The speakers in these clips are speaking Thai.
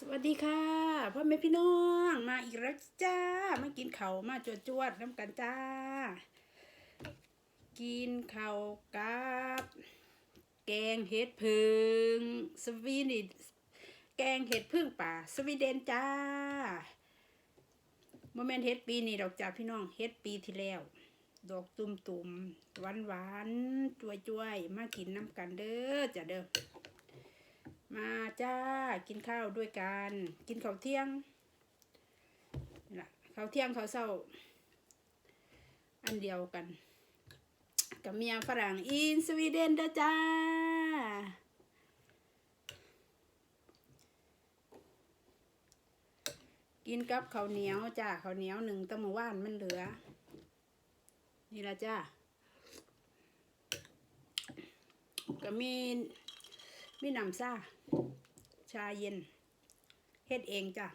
สวัสดีค่ะพ่อแม่พี่น้องมาอีกแล้วจ้ามากินเขามาจวดจวดๆน้ำกันจ้า กินเขากับแกงเห็ดพึ่งสวีนิแกงเห็ดพึ่งป่า สวีเดนจ้าโมเมนเห็ดปีนี้ดอกจ้าพี่น้องเห็ดปีที่แล้ว ดอกตุ่มตุ่มหวานๆจวยจ้วยๆ มากินน้ำกันเด้อจ้าเด้อ มาจ้ากินข้าวด้วยกัน กินข้าวเที่ยงนี่ละข้าวเที่ยงข้าวเช้า อันเดียวกัน กับเมียฝรั่งอินสวีเดนเด้อจ้ากินกับข้าวเหนียวจ้าข้าวเหนียวหนึ่งตั้งเมื่านมันเหลือ นี่ละจ้าก็มี มีน้ำซ่า ชาเย็น เฮ็ดเองจ้ะ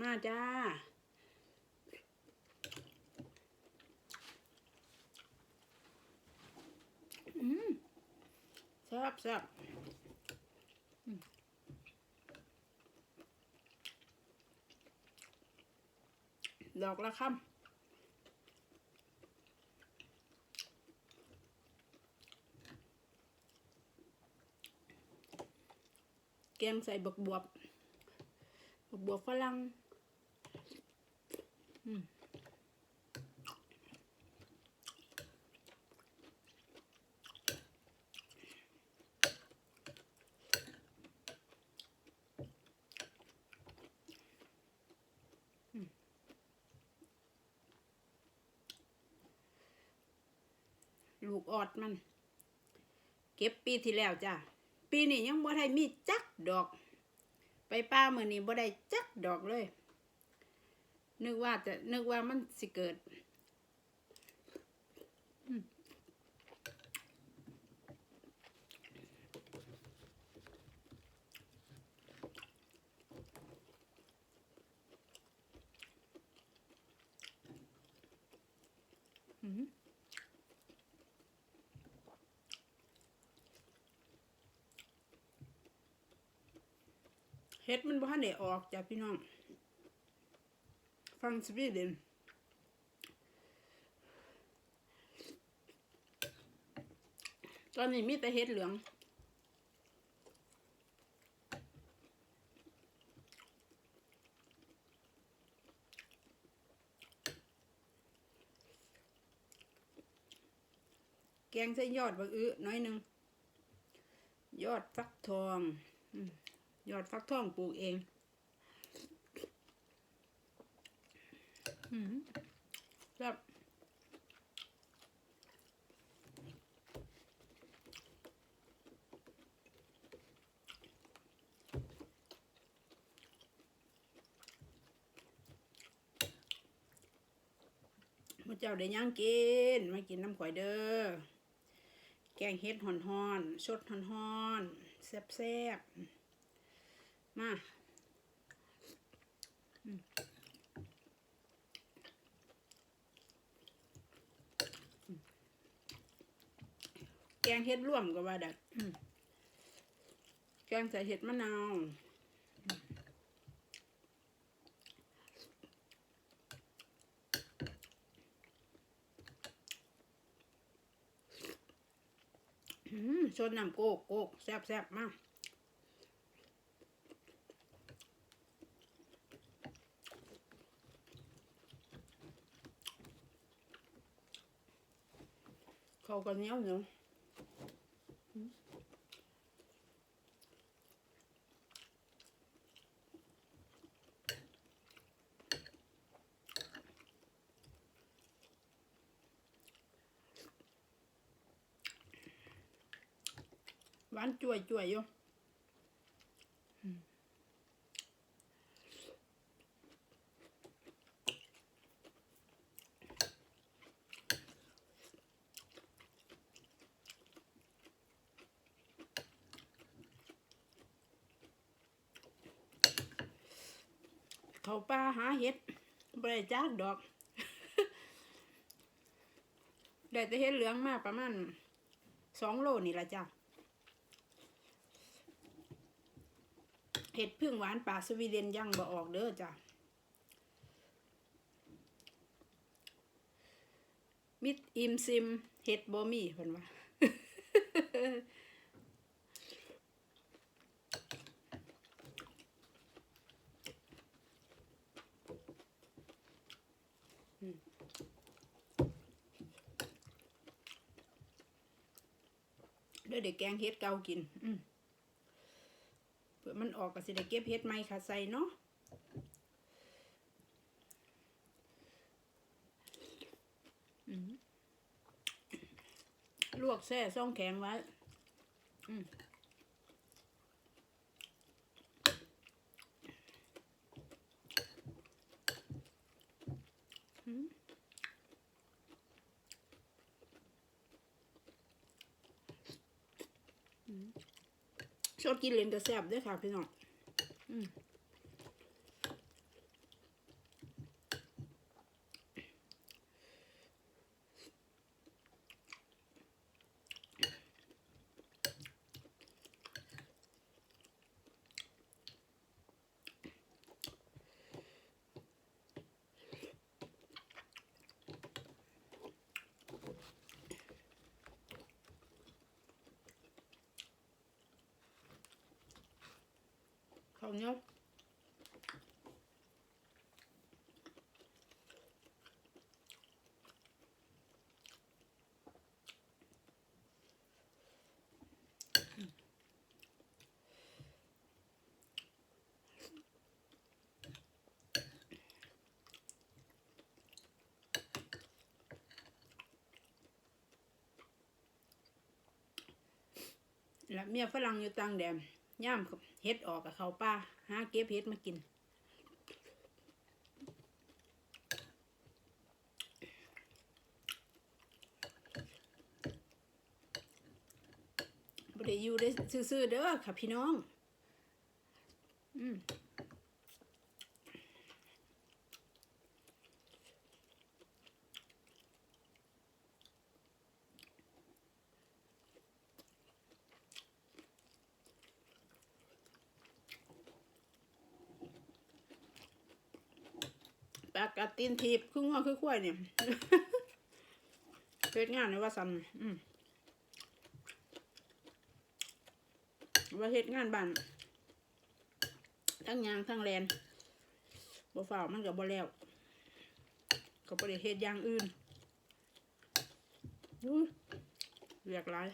มาจ้า อืมแซ่บแซ่บดอกละคำ แกงใส่บักบวบบักบวบฝรั่งอืมลูกออดมัน เก็บปีที่แล้วจ้ะ ปีนี้ยังบ่ได้มีจักดอก ไปป้ามือนี้บ่ได้จักดอกเลย นึกว่าจะนึกว่ามันสิเกิด เฮ็ดมันบ่ทันได้ออกจ้ะพี่น้อง ฟังสวีเดนตอนนี้มีแต่เฮ็ดเหลืองแกงใส่ยอดบักอื้อน้อยหนึ่ง ยอดฟักทองอื ยอดฟักทองปลูกเองอืมครับมาเจ้าได้ย่างกิน มากินน้ำข่อยเด้อ แกงเฮ็ดห่อนๆสดห่อนๆแซ่บๆ มาแกงเห็ดร่วมก็ว่าดัดอืมแกงใส่เห็ดมะนาวชนน้ำโกกโกกแซ่บแซ่บมาก เขาก็เหนียวเหนียวอืมหวานจ่วยจ่วยอยู่ เขาป่าหาเห็ดบริจาคดอกได้แต่เห็ดเหลืองมากประมาณสองโลนี่ละจ้ะเห็ดพึ่งหวานป่าสวีเดนยังบ่ออกเด้อจ้ะมิดอิมซิมเห็ดบ่มีเพิ่นว่า เดี๋ยวเด็กแกงเฮ็ดเกากิน อืมเพื่อมันออกก็สิได้เก็บเฮ็ดใหม่ค่ะใส่เนาะลวกแซ่ซ่องแข็งไว้ อืมอืม ชอบกินเลนกระแซบด้วยค่ะพี่น้องอืม ข้าวเหนียวแล้วเมี ย่ามเฮ็ดออกกับเขาป้าหาเก็บเฮ็ดมากินบ่ได้อยู่ได้ซื่อๆเด้อค่ะพี่น้อง อืม ปากกัดตีนทีบคือง้อคือควายเนี่ยเฮ็ดงานในว่าซ้ำว่าเฮ็ดงานบ้านทั้งยางทั้งแลนบ่ฝ่าวมันก็บ่แล้วก็บ่ได้เฮ็ดอย่างอื่นเรียกหลาย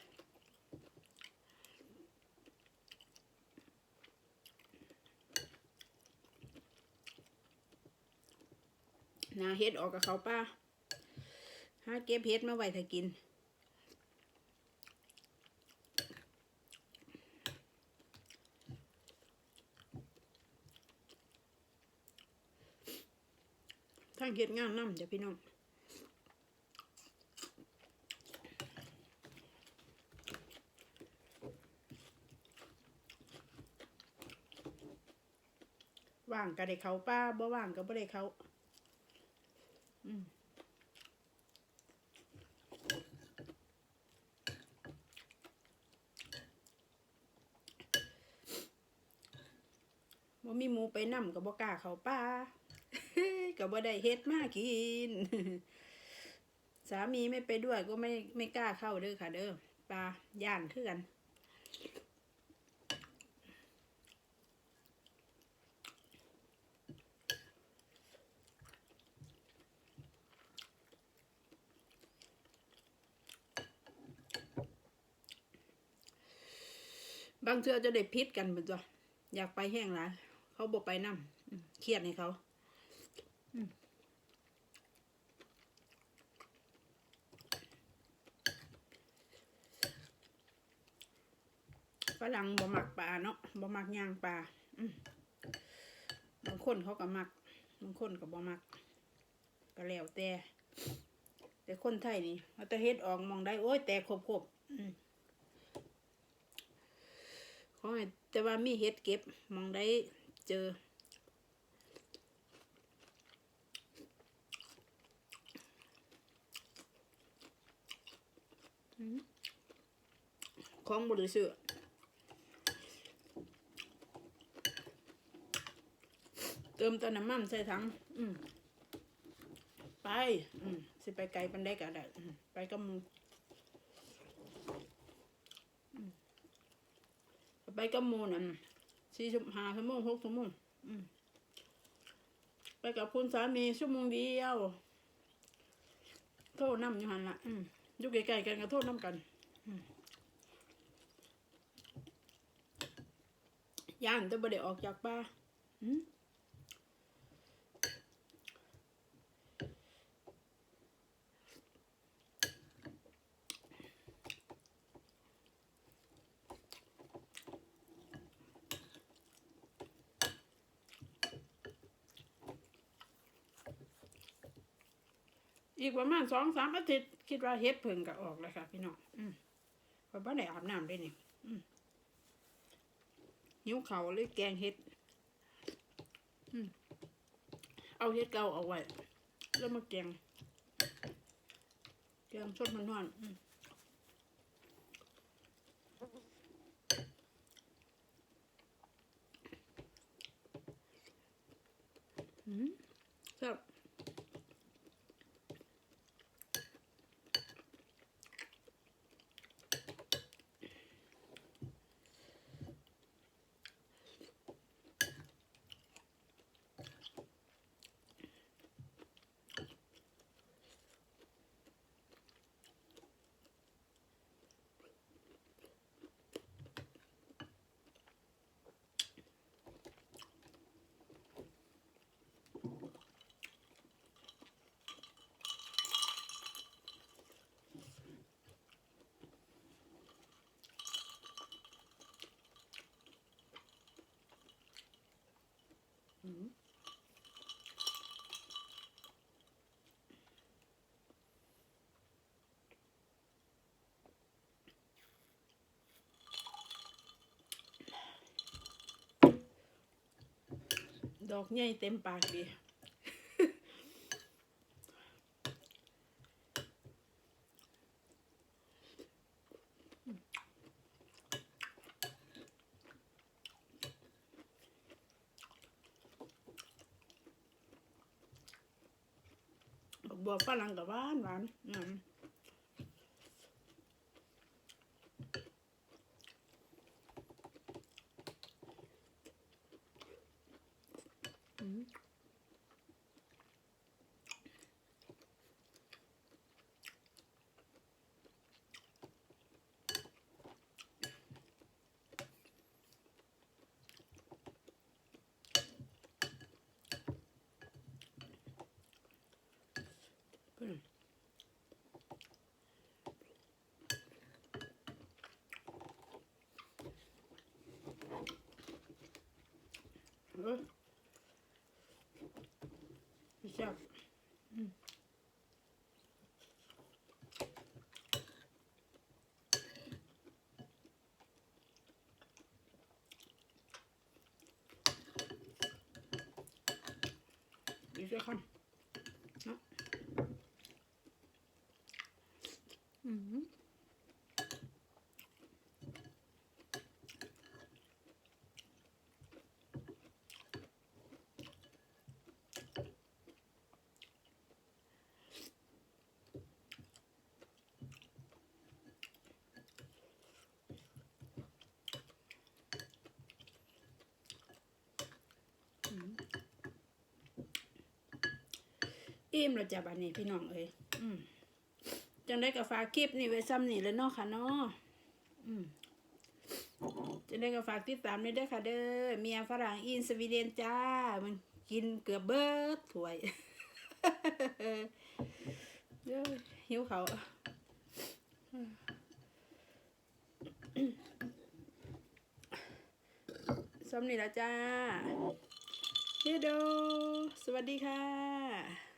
นาเฮ็ดออกกับเขาป้าหาเก็บเฮ็ดมาไว้ถ้ากิน ทั้งเฮ็ดงานนำจ้ะพี่น้องว่างก็ได้เขาป้าบ่ว่างก็บ่ได้เขา บ่มีหมูไปนำก็บ่กล้าเขาป้าก็บ่ได้เฮ็ดมากิน สามีไม่ไปด้วยก็ไม่ไม่กล้าเข้าเด้อค่ะ เด้อปลาย่านคือกันบางเทื่อจะได้พิษกันเป็นตัวอยากไปแห้งหลาย เขาบอกไปนำอืมเครียดให้เขาฝรั่งบ่มักปลาเนาะบ่มักย่างปลามบางคนเขาก็มัก บางคนก็บ่มัก ก็แล้วแต่ แต่คนไทยนี่เอาแต่เฮ็ดออกมองได้โอ้ยแต่ครบๆอืมขอให้แต่ว่ามีเฮ็ดเก็บมองได้ เจออืมของบริสุทธิ์ติมแตัวน้ำมันใส่ถังอืมไป อืมสิไปไกลปันได้ก็ได้อืมไปกับหมูอืมไปกับหมูนั่น สี่ชั่วห้าชั่วโมงหกชั่วโมงอืมไปกับคุณสามีชั่วโมงเดียวโทษน้ำอยู่หันละอืมอยู่ไกลๆกันก็โทษน้ำกันอืมย่านแต่บ่ได้ออกจากป่าอื อีกประมาณสองสามอาทิตย์คิดว่าเฮ็ดเพิ่งก็ออกแล้วค่ะ พี่น้องอืมเพราะว่ได้อาบน้ำได้นี่อืมหิวเขาวเลยแกงเฮ็ดอเอาเฮ็ดเก่าเอาไว้ แล้วมาแกง แกงสดมันนอนอืมครับ อืม ดอกใหญ่เต็มปากดีบัวฝรั่งกับหวานหวานอืมอืมอืม เออแซ่บอืมอีกสักคำเนาะอืม อิ่มแล้วจ้ะบัดนี้พี่น้องเอ้ยอืมจังได้กับฝาคลิปนี่ไว้ซ้ำนี่แล้วเนาะค่ะเนาะอืมจังได้กับฝากติดตามด้วยด้อค่ะเด้อเมียฝรั่งอินสวีเดนจ้า มันกินเกือบเบิร์ดถ้วยเด้อหิวเขาซ้ำนี่แล้วจ้าเฮโดสวัสดีค่ะ